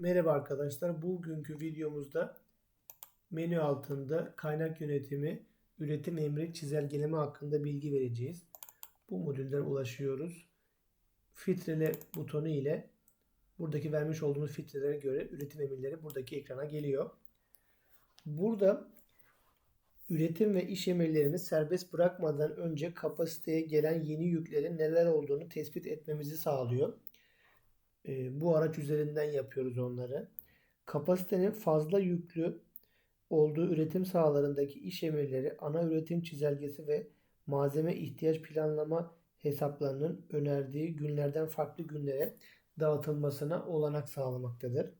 Merhaba arkadaşlar. Bugünkü videomuzda menü altında kaynak yönetimi, üretim emri, çizelgeleme hakkında bilgi vereceğiz. Bu modülden ulaşıyoruz. Filtrele butonu ile buradaki vermiş olduğumuz filtrelere göre üretim emirleri buradaki ekrana geliyor. Burada üretim ve iş emirlerini serbest bırakmadan önce kapasiteye gelen yeni yüklerin neler olduğunu tespit etmemizi sağlıyor. E, bu araç üzerinden yapıyoruz onları. Kapasitenin fazla yüklü olduğu üretim sahalarındaki iş emirleri ana üretim çizelgesi ve malzeme ihtiyaç planlama hesaplarının önerdiği günlerden farklı günlere dağıtılmasına olanak sağlamaktadır.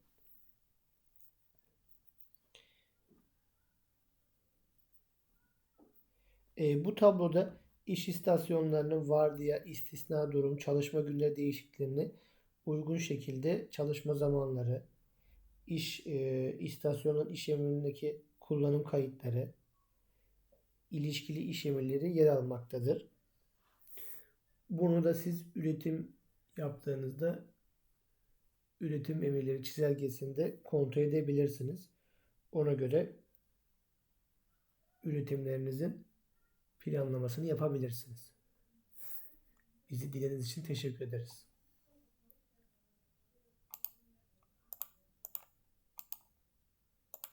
E, bu tabloda iş istasyonlarının vardiya, istisna durum, çalışma günleri değişikliklerini uygun şekilde çalışma zamanları, iş e, istasyonun iş emrindeki kullanım kayıtları, ilişkili iş emirleri yer almaktadır. Bunu da siz üretim yaptığınızda üretim emirleri çizelgesinde kontrol edebilirsiniz. Ona göre üretimlerinizin planlamasını yapabilirsiniz. Bizi dinlediğiniz için teşekkür ederiz.